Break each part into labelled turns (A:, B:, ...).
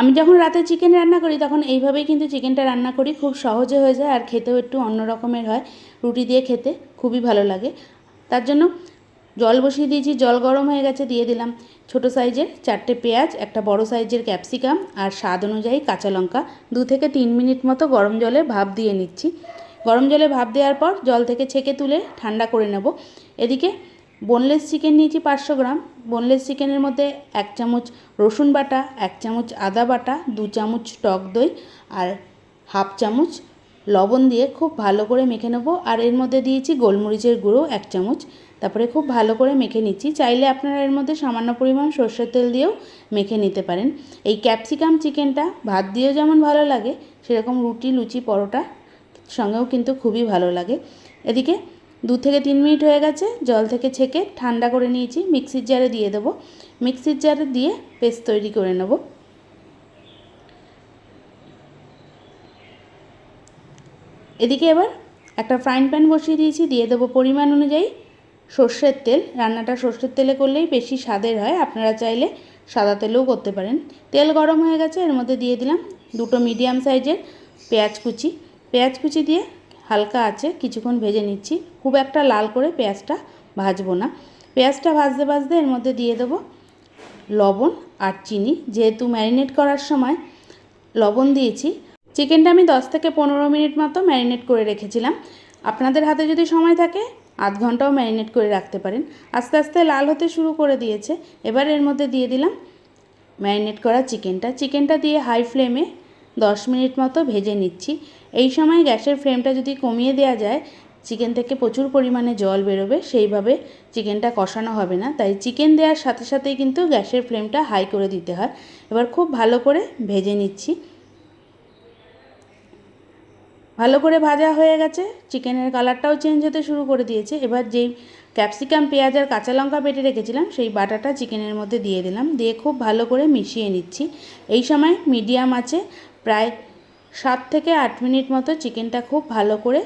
A: আমি যখন রাতে চিকেন রান্না করি, তখন এইভাবেই কিন্তু চিকেনটা রান্না করি। খুব সহজে হয়ে যায় আর খেতেও একটু অন্য রকমের হয়। রুটি দিয়ে খেতে খুবই ভালো লাগে। তার জন্য জল বসিয়ে দিয়েছি, জল গরম হয়ে গেছে, দিয়ে দিলাম ছোট সাইজের চারটে পেঁয়াজ, একটা বড় সাইজের ক্যাপসিকাম আর স্বাদ অনুযায়ী কাঁচা লঙ্কা। দু থেকে তিন মিনিট মতো গরম জলে ভাপ দিয়ে নিচ্ছি। গরম জলে ভাপ দেওয়ার পর জল থেকে ছেঁকে তুলে ঠান্ডা করে নেব। এদিকে বোনলেস চিকেন নিয়েছি পাঁচশো গ্রাম। বোনলেস চিকেনের মধ্যে এক চামচ রসুন বাটা, এক চামচ আদা বাটা, দু চামচ টক দই আর হাফ চামচ লবণ দিয়ে খুব ভালো করে মেখে নেব। আর এর মধ্যে দিয়েছি গোলমরিচের গুঁড়ো এক চামচ। তারপরে খুব ভালো করে মেখে নিচ্ছি। চাইলে আপনারা এর মধ্যে সামান্য পরিমাণ সর্ষের তেল দিয়েও মেখে নিতে পারেন। এই ক্যাপসিকাম চিকেনটা ভাত দিয়েও যেমন ভালো লাগে, সেরকম রুটি, লুচি, পরোটা সঙ্গেও কিন্তু খুবই ভালো লাগে। এদিকে দু থেকে তিন মিনিট হয়ে গেছে, জল থেকে ছেঁকে ঠান্ডা করে নিয়েছি, মিক্সির জারে দিয়ে দেবো। মিক্সির জারে দিয়ে পেস্ট তৈরি করে নেব। এদিকে এবার একটা ফ্রাইং প্যান বসিয়ে দিয়েছি, দিয়ে দেবো পরিমাণ অনুযায়ী সর্ষের তেল। রান্নাটা সর্ষের তেলে করলেই বেশি স্বাদের হয়, আপনারা চাইলে সাদা তেলেও করতে পারেন। তেল গরম হয়ে গেছে, এর মধ্যে দিয়ে দিলাম দুটো মিডিয়াম সাইজের পেঁয়াজ কুচি। পেঁয়াজ কুচি দিয়ে হালকা আছে, কিছুক্ষণ ভেজে নিচ্ছি। খুব একটা লাল করে পেঁয়াজটা ভাজবো না। পেঁয়াজটা ভাজতে ভাজতে এর মধ্যে দিয়ে দেবো লবণ আর চিনি। যেহেতু ম্যারিনেট করার সময় লবণ দিয়েছি, চিকেনটা আমি দশ থেকে পনেরো মিনিট মতো ম্যারিনেট করে রেখেছিলাম। আপনাদের হাতে যদি সময় থাকে, আধ ঘন্টাও ম্যারিনেট করে রাখতে পারেন। আস্তে আস্তে লাল হতে শুরু করে দিয়েছে। এবার এর মধ্যে দিয়ে দিলাম ম্যারিনেট করা চিকেনটা। চিকেনটা দিয়ে হাই ফ্লেমে দশ মিনিট মতো ভেজে নিচ্ছি। এই সময় গ্যাসের ফ্লেমটা যদি কমিয়ে দেওয়া যায়, চিকেন থেকে প্রচুর পরিমাণে জল বেরোবে, সেইভাবে চিকেনটা কষানো হবে না। তাই চিকেন দেওয়ার সাথে সাথেই কিন্তু গ্যাসের ফ্লেমটা হাই করে দিতে হয়। এবার খুব ভালো করে ভেজে নিচ্ছি। ভালো করে ভাজা হয়ে গেছে। চিকেনের কালারটাও চেঞ্জ হতে শুরু করে দিয়েছে। এবার যেই ক্যাপসিকাম, পেঁয়াজ আর কাঁচা লঙ্কা বেটে রেখেছিলাম, সেই বাটাটা চিকেনের মধ্যে দিয়ে দিলাম। দিয়ে খুব ভালো করে মিশিয়ে নিচ্ছি। এই সময় মিডিয়াম আছে প্রায় সাত থেকে আট মিনিট মতো চিকেনটা খুব ভালো করে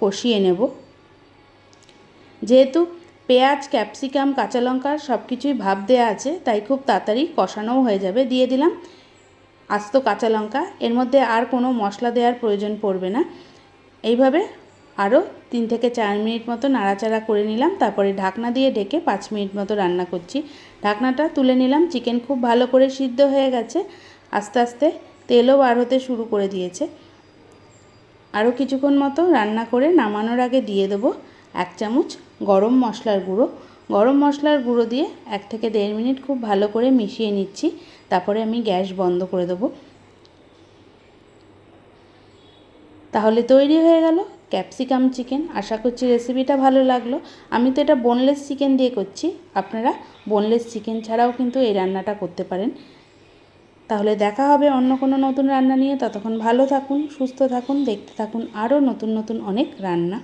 A: কষিয়ে নেব। যেহেতু পেঁয়াজ, ক্যাপসিকাম, কাঁচা লঙ্কা সব কিছুই ভাব দেওয়া আছে, তাই খুব তাড়াতাড়ি কষানোও হয়ে যাবে। দিয়ে দিলাম আস্ত কাঁচা লঙ্কা। এর মধ্যে আর কোনো মশলা দেওয়ার প্রয়োজন পড়বে না। এইভাবে আরও তিন থেকে চার মিনিট মতো নাড়াচাড়া করে নিলাম। তারপরে ঢাকনা দিয়ে ঢেকে পাঁচ মিনিট মতো রান্না করছি। ঢাকনাটা তুলে নিলাম। চিকেন খুব ভালো করে সিদ্ধ হয়ে গেছে। আস্তে আস্তে তেলও বার হতে শুরু করে দিয়েছে। আরও কিছুক্ষণ মতো রান্না করে নামানোর আগে দিয়ে দেবো এক চামচ গরম মশলার গুঁড়ো। গরম মশলার গুঁড়ো দিয়ে এক থেকে দেড় মিনিট খুব ভালো করে মিশিয়ে নিচ্ছি। তারপরে আমি গ্যাস বন্ধ করে দেবো। তাহলে তৈরি হয়ে গেল ক্যাপসিকাম চিকেন। আশা করছি রেসিপিটা ভালো লাগল। আমি তো এটা বোনলেস চিকেন দিয়ে করছি। আপনারা বোনলেস চিকেন ছাড়াও কিন্তু এই রান্নাটা করতে পারেন। তাহলে দেখা হবে অন্য কোনো নতুন রান্না নিয়ে। ততক্ষণ ভালো থাকুন, সুস্থ থাকুন, দেখতে থাকুন আরও নতুন নতুন অনেক রান্না।